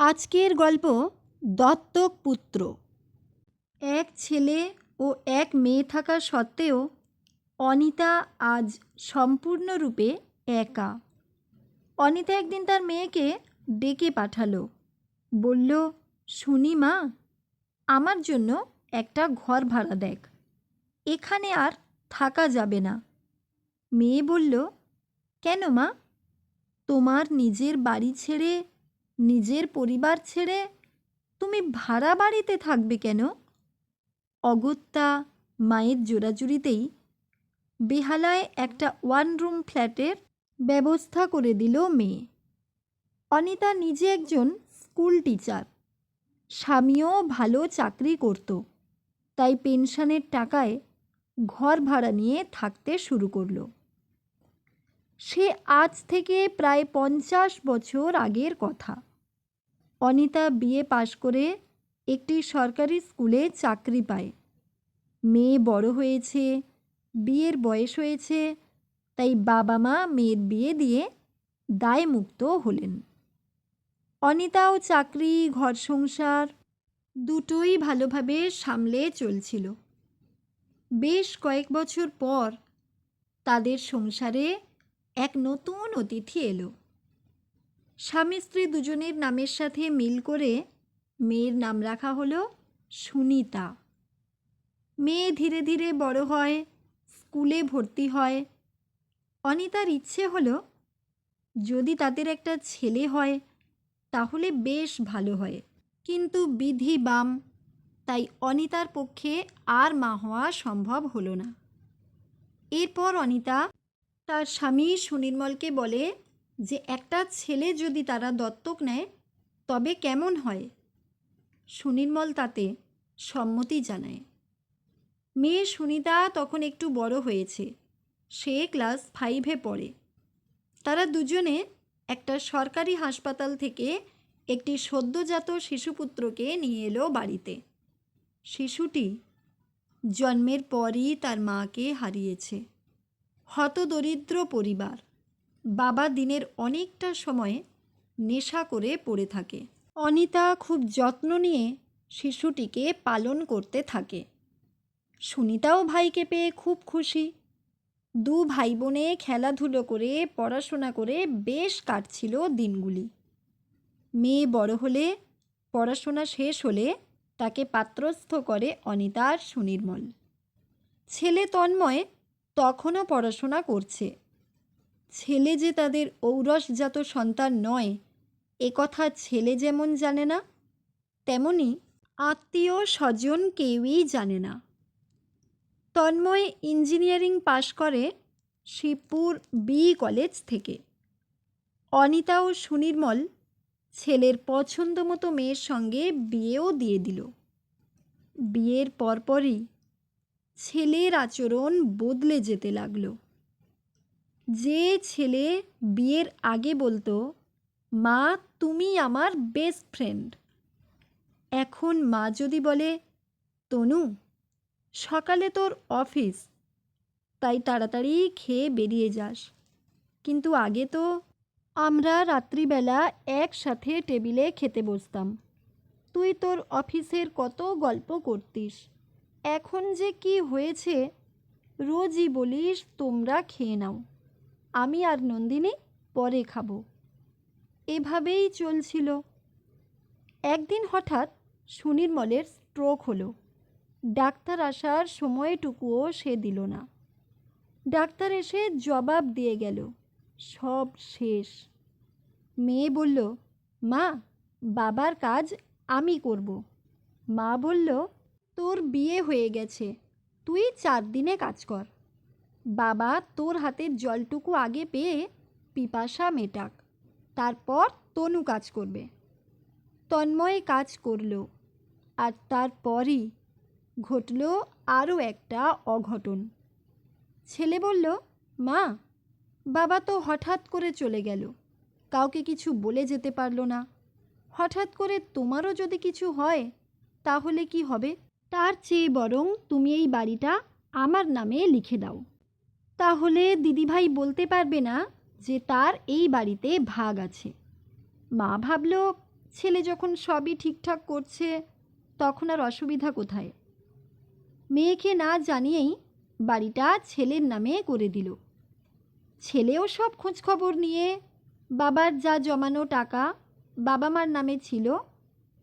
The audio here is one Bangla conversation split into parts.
আজকের গল্প দত্তক পুত্র। এক ছেলে ও এক মেয়ে থাকা সত্ত্বেও অনিতা আজ সম্পূর্ণরূপে একা। অনিতা একদিন তার মেয়েকে ডেকে পাঠালো। বলল, শুনি মা, আমার জন্য একটা ঘর ভাড়া দেখ। এখানে আর থাকা যাবে না। মেয়ে বলল, কেন মা? তোমার নিজের বাড়ি ছেড়ে নিজের পরিবার ছেড়ে তুমি ভাড়া বাড়িতে থাকবে কেন? অগত্যা মায়ের জোরাজুরিতেই বেহালায় একটা ওয়ান রুম ফ্ল্যাটের ব্যবস্থা করে দিল মেয়ে। অনিতা নিজে একজন স্কুল টিচার স্বামীও ভালো চাকরি করত। তাই পেনশনের টাকায় ঘর ভাড়া নিয়ে থাকতে শুরু করল। সে আজ থেকে প্রায় পঞ্চাশ বছর আগের কথা। অনিতা বিএ পাশ করে একটি সরকারি স্কুলে চাকরি পায়। মেয়ে বড় হয়েছে, বিয়ের বয়স হয়েছে, তাই বাবা মা মেয়ের বিয়ে দিয়ে দায়মুক্ত হলেন। অনিতাও চাকরি, ঘর সংসার দুটোই ভালোভাবে সামলে চলছিল। বেশ কয়েক বছর পর তাদের সংসারে এক নতুন অতিথি এলো। স্বামী স্ত্রী দুজনের নামের সাথে মিল করে মেয়ের নাম রাখা হলো সুনিতা। মেয়ে ধীরে ধীরে বড় হয়, স্কুলে ভর্তি হয়। অনিতার ইচ্ছে হলো, যদি তাদের একটা ছেলে হয়, তাহলে বেশ ভালো হয়। কিন্তু বিধি বাম, তাই অনিতার পক্ষে আর মা হওয়া সম্ভব হলো না। এরপর অনিতা তার স্বামী সুনির্মলকে বলে যে একটা ছেলে যদি তারা দত্তক নেয়, তবে কেমন হয়? সুনির্মল তাতে সম্মতি জানায়। মেয়ে সুনিতা তখন একটু বড় হয়েছে। সে ক্লাস ফাইভে পড়ে। তারা দুজনে একটা সরকারি হাসপাতাল থেকে একটি সদ্যজাত শিশুপুত্রকে নিয়ে এলো বাড়িতে। শিশুটি জন্মের পরই তার মাকে হারিয়েছে। হতদরিদ্র পরিবার। বাবা দিনের অনেকটা সময় নেশা করে পড়ে থাকে। অনিতা খুব যত্ন নিয়ে শিশুটিকে পালন করতে থাকে। সুনিতাও ভাইকে পেয়ে খুব খুশি। দু ভাই বোনে খেলাধুলো করে, পড়াশোনা করে বেশ কাটছিল দিনগুলি। মেয়ে বড় হলে, পড়াশোনা শেষ হলে তাকে পাত্রস্থ করে অনিতার সুনির্মল। ছেলে তন্ময় তখনও পড়াশোনা করছে। ছেলে যে তাদের ঔরসজাত সন্তান নয় একথা ছেলে যেমন জানে না, তেমনি আত্মীয় স্বজন কেউই জানে না। তন্ময় ইঞ্জিনিয়ারিং পাশ করে শিবপুর বি কলেজ থেকে। অনিতা ও সুনির্মল ছেলের পছন্দ মতো মেয়ের সঙ্গে বিয়েও দিয়ে দিল। বিয়ের পরপরই ছেলের আচরণ বদলে যেতে লাগল। যে ছেলে বিয়ের আগে বলতো, মা, তুমি আমার বেস্ট ফ্রেন্ড এখন মা যদি বলে, তনু, সকালে তোর অফিস তাই তাড়াতাড়ি খেয়ে বেরিয়ে যাস। কিন্তু আগে তো আমরা রাত্রিবেলা একসাথে টেবিলে খেতে বসতাম। তুই তোর অফিসের কত গল্প করতিস, এখন যে কি হয়েছে, রোজই বলিস তোমরা খেয়ে নাও। আমি আর নন্দিনী পরে খাব। এভাবেই চলছিল। একদিন হঠাৎ সুনির্মলের স্ট্রোক হলো। ডাক্তার আসার সময়টুকুও সে দিল না। ডাক্তার এসে জবাব দিয়ে গেল, সব শেষ। মেয়ে বলল, মা, বাবার কাজ আমি করব। মা বলল, তোর বিয়ে হয়ে গেছে, তুই চার দিনে কাজ কর। বাবা তোর হাতের জলটুকু আগে পেয়ে পিপাসা মেটাক, তারপর তনু কাজ করবে। তন্ময় কাজ করল, আর তারপরই ঘটল আরও একটা অঘটন। ছেলে বলল, মা, বাবা তো হঠাৎ করে চলে গেল, কাউকে কিছু বলে যেতে পারল না। হঠাৎ করে তোমারও যদি কিছু হয়, তাহলে কি হবে? তার চেয়ে বরং তুমি এই বাড়িটা আমার নামে লিখে দাও। তাহলে দিদিভাই বলতে পারবে না যে তার এই বাড়িতে ভাগ আছে। মা ভাবল, ছেলে যখন সবই ঠিকঠাক করছে, তখন আর অসুবিধা কোথায়? মেয়েকে না জানিয়েই বাড়িটা ছেলের নামে করে দিল। ছেলেও সব খোঁজখবর নিয়ে বাবার যা জমানো টাকা বাবা মার নামে ছিল,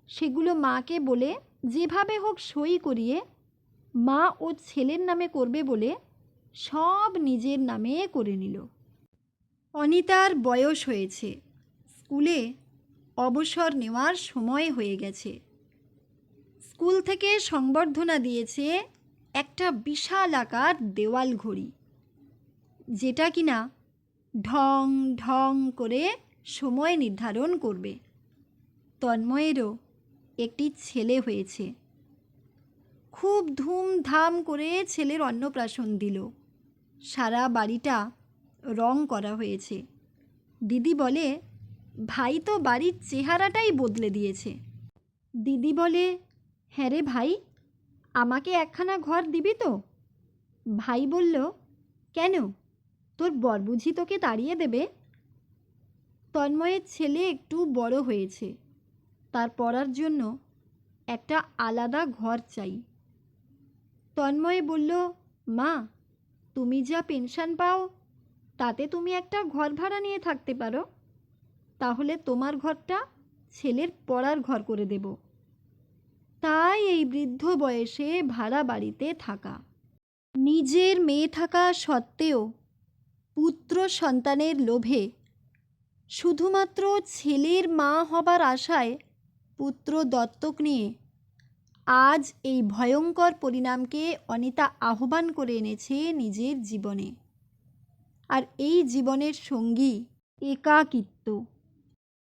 সেগুলো মাকে বলে, যেভাবে হোক সই করিয়ে মা ও ছেলের নামে করবে বলে সব নিজের নামে করে নিল। অনিতার বয়স হয়েছে। স্কুলে অবসর নেওয়ার সময় হয়ে গেছে। স্কুল থেকে সংবর্ধনা দিয়েছে একটা বিশাল আকার দেওয়াল ঘড়ি। যেটা কিনা ঢং ঢং করে সময় নির্ধারণ করবে। তন্ময়েরও একটি ছেলে হয়েছে। খুব ধুমধাম করে ছেলের অন্নপ্রাশন দিল। সারা বাড়িটা রং করা হয়েছে। দিদি বলে, ভাই তো বাড়ির চেহারাটাই বদলে দিয়েছে। দিদি বলে হ্যাঁ রে ভাই, আমাকে একখানা ঘর দিবি তো? ভাই বলল, কেন? তোর বর বুঝি তোকে তাড়িয়ে দেবে? তন্ময়ের ছেলে একটু বড় হয়েছে। তার পড়ার জন্য একটা আলাদা ঘর চাই। তন্ময় বলল, মা তুমি যা পেনশন পাও, তাতে তুমি একটা ঘর ভাড়া নিয়ে থাকতে পারো। তাহলে তোমার ঘরটা ছেলের পড়ার ঘর করে দেব। তাই এই বৃদ্ধ বয়সে ভাড়া বাড়িতে থাকা। নিজের মেয়ে থাকা সত্ত্বেও পুত্র সন্তানের লোভে শুধুমাত্র ছেলের মা হবার আশায় পুত্র দত্তক নিয়ে আজ এই ভয়ঙ্কর পরিণামকে অনিতা আহ্বান করে এনেছে নিজের জীবনে। আর এই জীবনের সঙ্গী একাকিত্ব।